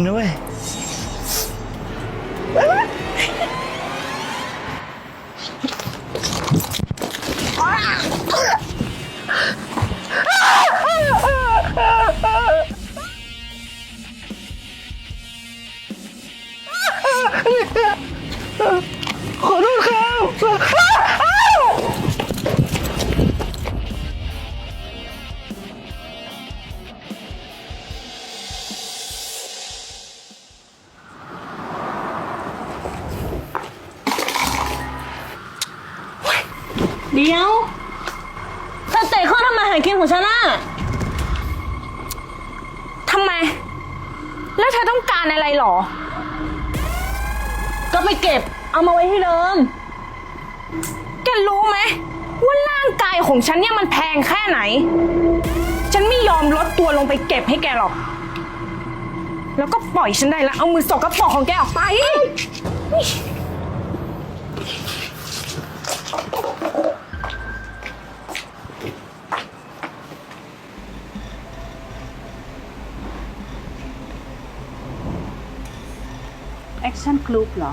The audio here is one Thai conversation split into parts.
ขอบคุณนะเว้ย แกรู้ไหมว่าร่างกายของฉันเนี่ยมันแพงแค่ไหน ฉันไม่ยอมลดตัวลงไปเก็บให้แกหรอก แล้วก็ปล่อยฉันได้ล้วเอามือสกปรกของแกออกไป แอคชั่นกรุ๊ปเหรอ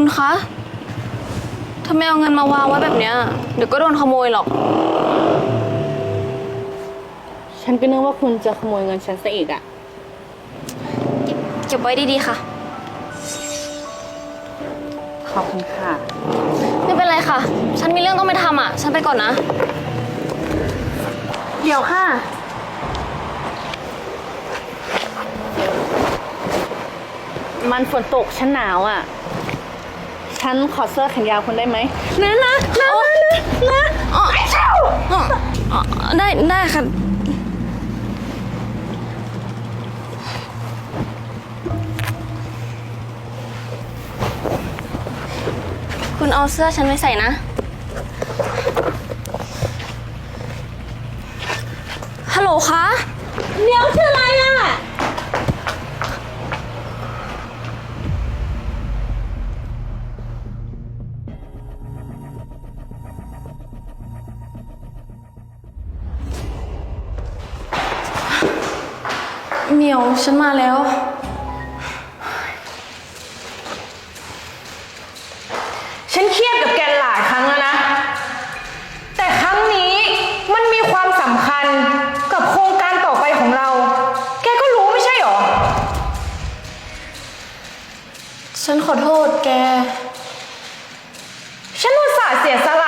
คุณคะทำไมเอาเงินมาวางไว้แบบเนี้ย เดี๋ยวก็โดนขโมยหรอก ฉันก็นึกว่าคุณจะขโมยเงินฉันซะอีกอะเก็บไว้ดีๆค่ะ ขอบคุณค่ะ ไม่เป็นไรค่ะ ฉันมีเรื่องต้องไปทำอะ ฉันไปก่อนนะ เดี๋ยวค่ะ มันฝนตกฉันหนาวอะ ฉันขอเสื้อแขนยาวคุณได้ไหมนะนะนะนะนะอ๋ออ๋ออ๋อได้ได้ค่ะคุณเอาเสื้อฉันไปใส่นะ ฮัลโหลคะ เดี๋ยวชื่ออะไรอะ ฉันมาแล้ว ฉันเครียดกับแกหลายครั้งแล้วนะ แต่ครั้งนี้มันมีความสำคัญกับโครงการต่อไปของเรา แกก็รู้ไม่ใช่หรอ ฉันขอโทษแก ฉันอุตส่าห์เสียสละ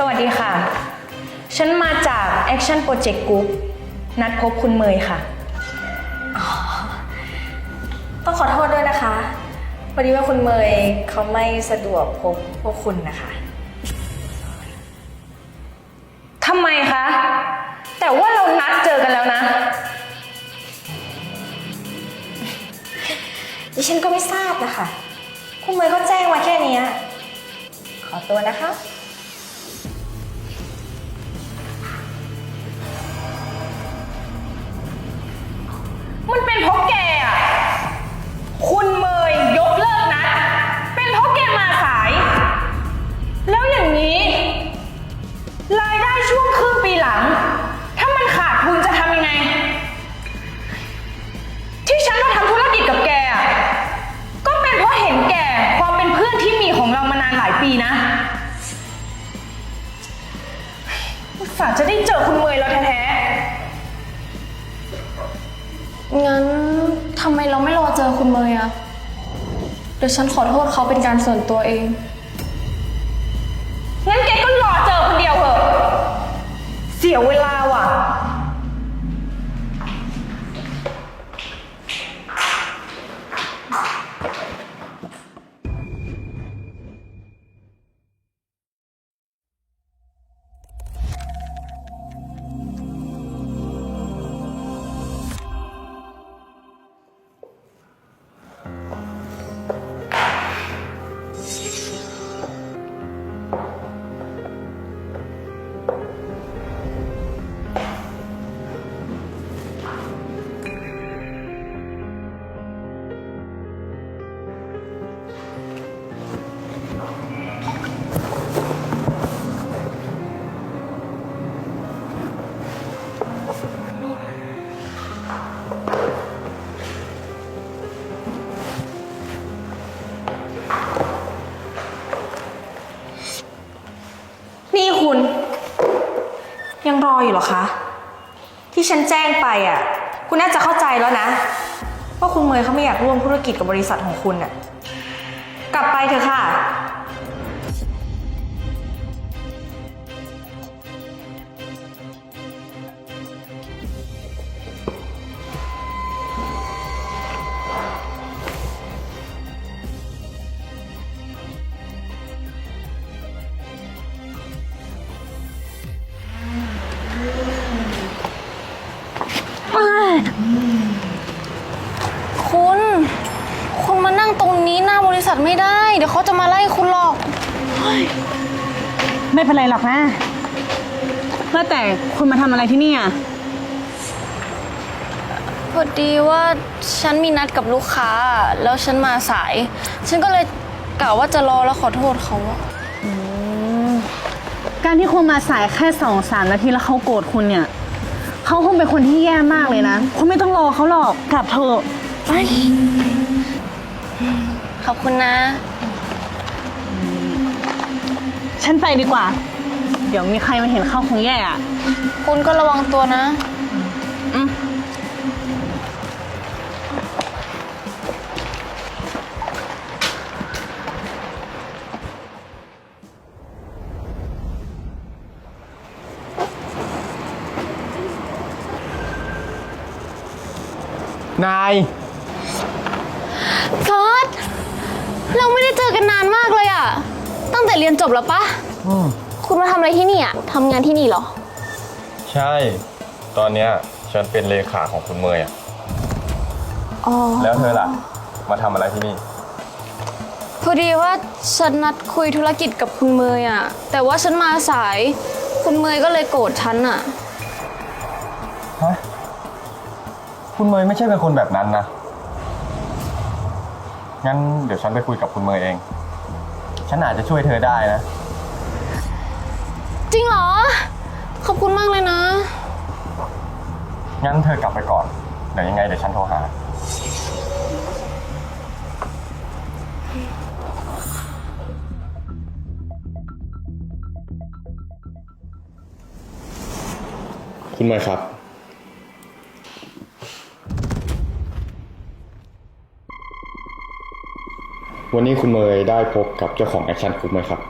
สวัสดีค่ะ ฉันมาจาก Action Project Group นัดพบคุณเมยค่ะ ต้องขอโทษด้วยนะคะพอดีว่าคุณเมยเขาไม่สะดวกพบพวกคุณนะคะทำไมคะ แต่ว่าเรานัดเจอกันแล้วนะ ดิฉันก็ไม่ทราบนะคะ คุณเมยก็แจ้งมาแค่เนี้ยขอตัวนะคะ งั้นทำไมเราไม่รอเจอคุณเมย์อะเดี๋ยวฉันขอโทษเขาเป็นการส่วนตัวเองๆงั้นแกก็รอเจอคนเดียวเถอะ เสียเวลาว่ะ รออยู่เหรอคะ ที่ฉันแจ้งไปอะ คุณน่าจะเข้าใจแล้วนะว่าคุณเมย์เขาไม่อยากร่วมธุรกิจกับบริษัทของคุณอะ กลับไปเถอะค่ะ ษัทไม่ได้ เดี๋ยวเขาจะมาไล่คุณหรอก ไม่เป็นไรหรอกนะว่าแต่คุณมาทำอะไรที่นี่อะ พอดีว่าฉันมีนัดกับลูกค้า แล้วฉันมาสาย ฉันก็เลยกะว่าจะรอแล้วขอโทษเขาอะการที่คุณมาสายแค่สองสามนาทีแล้วเขาโกรธคุณเนี่ย เขาคงเป็นคนที่แย่มากเลยนะ คุณไม่ต้องรอเขาหรอก กลับเถอะไป ขอบคุณนะ ฉันไปดีกว่า เดี๋ยวมีใครมาเห็นเข้าคงแย่อะคุณก็ระวังตัวนะ อืมนาย เฟิร์ส เราไม่ได้เจอกันนานมากเลยอะตั้งแต่เรียนจบแล้วปะคุณมาทำอะไรที่นี่อะทำงานที่นี่เหรอ ใช่ ตอนเนี้ยฉันเป็นเลขาของคุณเมย์อะอ๋อ แล้วเธอล่ะ มาทำอะไรที่นี่ พอดีว่าฉันนัดคุยธุรกิจกับคุณเมย์อะแต่ว่าฉันมาสาย คุณเมย์ก็เลยโกรธฉันอะฮะ คุณเมย์ไม่ใช่เป็นคนแบบนั้นนะ งั้นเดี๋ยวฉันไปคุยกับคุณเมย์เอง ฉันอาจจะช่วยเธอได้นะ จริงเหรอ ขอบคุณมากเลยนะ งั้นเธอกลับไปก่อน เดี๋ยวยังไงเดี๋ยวฉันโทรหา คุณเมย์ครับ วันนี้คุณเมย์ได้พบกับเจ้าของแอคชั่นกรุ๊ปไหมครับ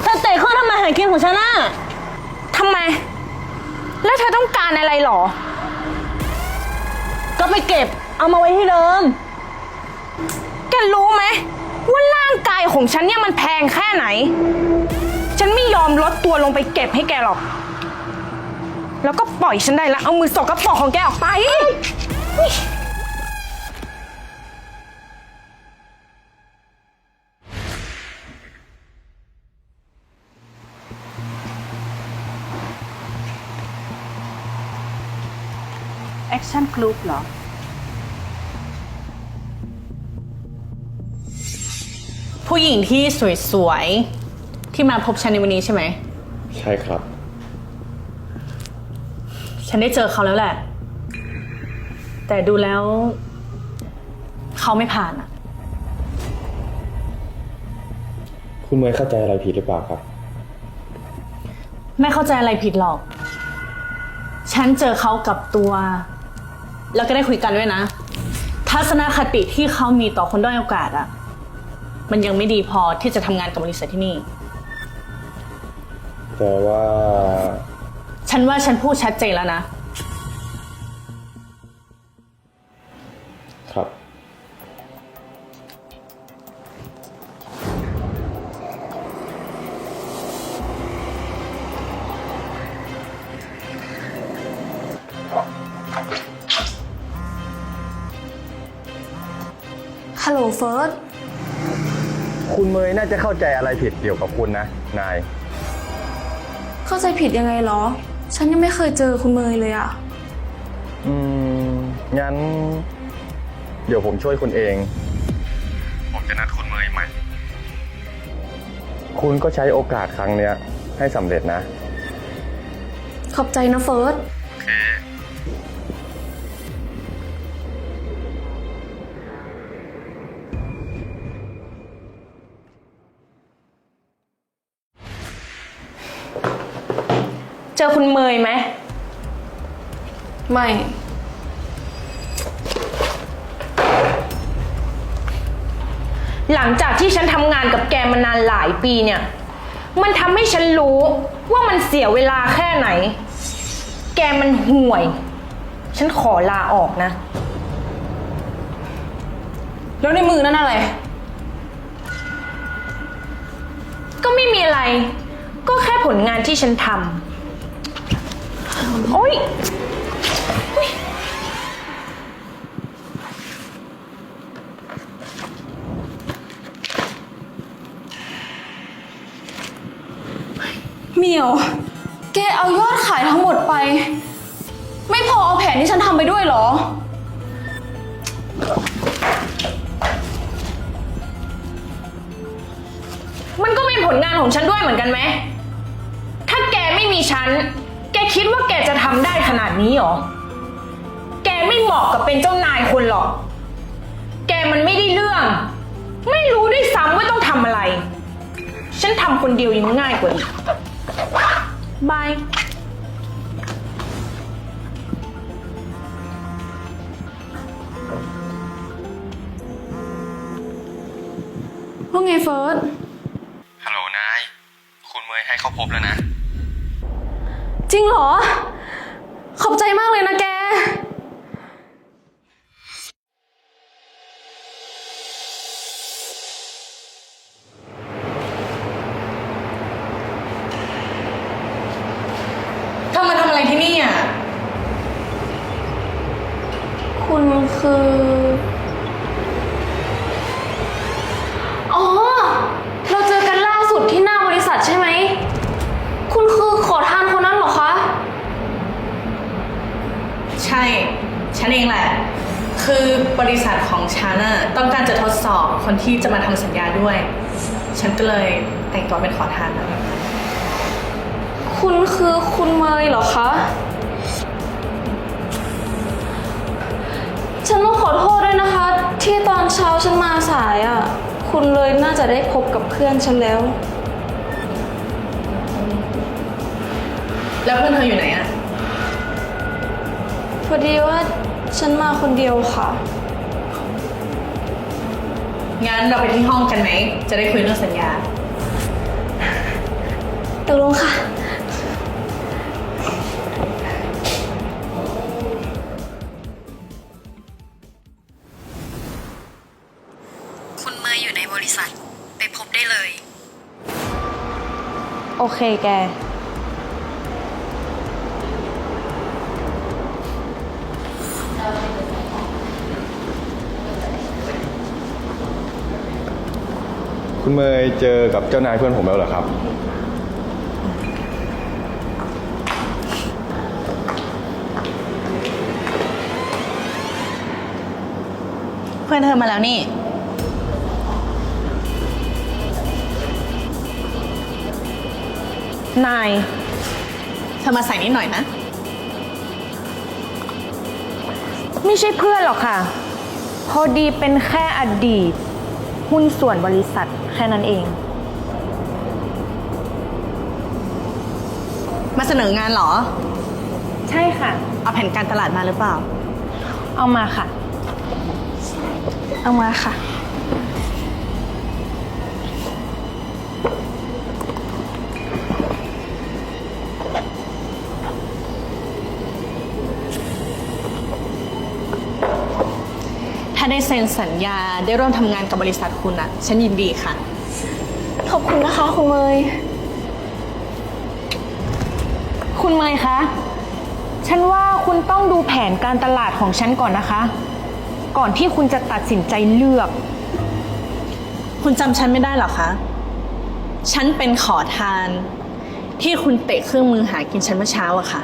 เธอเตะเครื่องทำมาหากินของฉันอะทำไม แล้วเธอต้องการอะไรหรอ ก็ไปเก็บ เอามาไว้ที่เดิม แกรู้ไหมว่าร่างกายของฉันเนี่ยมันแพงแค่ไหน ฉันไม่ยอมลดตัวลงไปเก็บให้แกหรอก แล้วก็ปล่อยฉันได้แล้วเอามือสกปรกของแกออกไป แอคชั่นกรุ๊ปเหรอ ผู้หญิงที่สวยๆ ที่มาพบฉันในวันนี้ใช่ไหม ใช่ครับ ฉันได้เจอเขาแล้วแหละ แต่ดูแล้ว เขาไม่ผ่านอะคุณเมย์เข้าใจอะไรผิดหรือเปล่าครับ ไม่เข้าใจอะไรผิดหรอก ฉันเจอเขากับตัว แล้วก็ได้คุยกันด้วยนะ ทัศนคติที่เขามีต่อคนด้อยโอกาสอะมันยังไม่ดีพอที่จะทำงานกับบริษัทที่นี่ แต่ว่า ฉันว่าฉันพูดชัดเจนแล้วนะ ครับ ฮัลโหลเฟิร์ส คุณเมย์น่าจะเข้าใจอะไรผิดเกี่ยวกับคุณนะ นาย เข้าใจผิดยังไงเหรอ ฉันยังไม่เคยเจอคุณเมยเลยอะอืม งั้น เดี๋ยวผมช่วยคุณเอง ผมจะนัดคุณเมย์ใหม่ คุณก็ใช้โอกาสครั้งเนี้ย ให้สำเร็จนะ ขอบใจนะเฟิร์ส จอคุณเมยไหม ไม่ หลังจากที่ฉันทำงานกับแกมานานหลายปีเนี่ย มันทำให้ฉันรู้ว่ามันเสียเวลาแค่ไหน แกมันห่วย ฉันขอลาออกนะ แล้วในมือนั่นอะไร ก็ไม่มีอะไร ก็แค่ผลงานที่ฉันทำ โอ๊ยเหมียว แกเอายอดขายทั้งหมดไป ไม่พอเอาแผนที่ฉันทำไปด้วยเหรอ มันก็เป็นผลงานของฉันด้วยเหมือนกันไหม ถ้าแกไม่มีฉัน แกคิดว่าแกจะทำได้ขนาดนี้เหรอ แกไม่เหมาะกับเป็นเจ้านายคนหรอก แกมันไม่ได้เรื่อง ไม่รู้ด้วยซ้ำว่าต้องทำอะไร ฉันทำคนเดียวยังง่ายกว่าอีกบาย ว่าไงเฟิร์ส ฮัลโหลนาย คุณเมย์ให้เขาพบแล้วนะ จริงเหรอ ขอบใจมากเลยนะแก ช่ ฉันเองแหละ คือบริษัทของฉันน่ะต้องการจะทดสอบคนที่จะมาทำสัญญาด้วย ฉันก็เลยแต่งตัวเป็นขอทานนะคุณคือคุณเมยเหรอคะ ฉันต้องขอโทษด้วยนะคะ ที่ตอนเช้าฉันมาสายอะ่ะ คุณเลยน่าจะได้พบกับเพื่อนฉันแล้ว แล้วเพื่อนเธออยู่ไหนอะพ อดีว่าฉันมาคนเดียวค่ะ งั้นเราไปที่ห้องกันไหม จะได้คุยเรื่องสัญญา ตกลงค่ะ คุณเมย์อยู่ในบริษัท ไปพบได้เลย โอเคแก คุณเมย์เจอกับเจ้านายเพื่อนผมแล้วเหรอครับ เพื่อนเธอมาแล้วนี่ นาย เธอมาใส่นิดหน่อยนะ ไม่ใช่เพื่อนหรอกค่ะ พอดีเป็นแค่อดีต หุ้นส่วนบริษัท แค่นั้นเอง มาเสนองานเหรอ ใช่ค่ะ เอาแผนการตลาดมาหรือเปล่า เอามาค่ะ เอามาค่ะ ได้เซ็นสัญญาได้ร่วมทำงานกับบริษัทคุณอะฉันยินดีค่ะ ขอบคุณนะคะคุณเมย คุณเมย์คะ ฉันว่าคุณต้องดูแผนการตลาดของฉันก่อนนะคะ ก่อนที่คุณจะตัดสินใจเลือก คุณจำฉันไม่ได้เหรอคะ ฉันเป็นขอทาน ที่คุณเตะเครื่องมือหากินฉันเมื่อเช้าอะค่ะ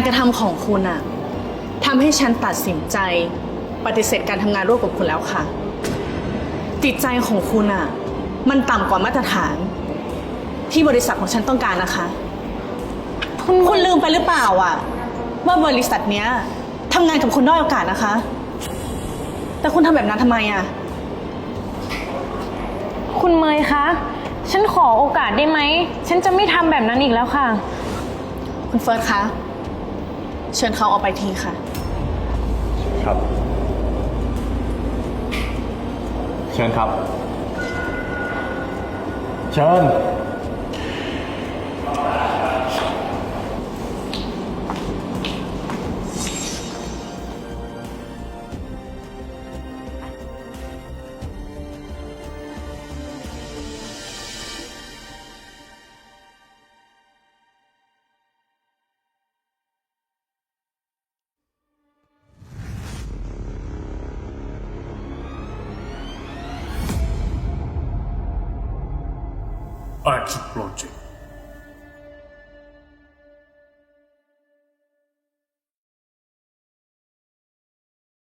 การกระทำของคุณอะทำให้ฉันตัดสินใจ ปฏิเสธการทำงานร่วมกับคุณแล้วค่ะ จิตใจของคุณอะมันต่ำกว่ามาตรฐาน ที่บริษัทของฉันต้องการนะคะ คุณลืมไปหรือเปล่าอะว่าบริษัทเนี้ยทำงานกับคนด้อยโอกาสนะคะ แต่คุณทำแบบนั้นทำไมอะ คุณเมย์คะ ฉันขอโอกาสได้ไหม ฉันจะไม่ทำแบบนั้นอีกแล้วค่ะ คุณเฟิร์สคะ เชิญเขาออกไปทีค่ะ ครับ เชิญครับ เชิญ art project.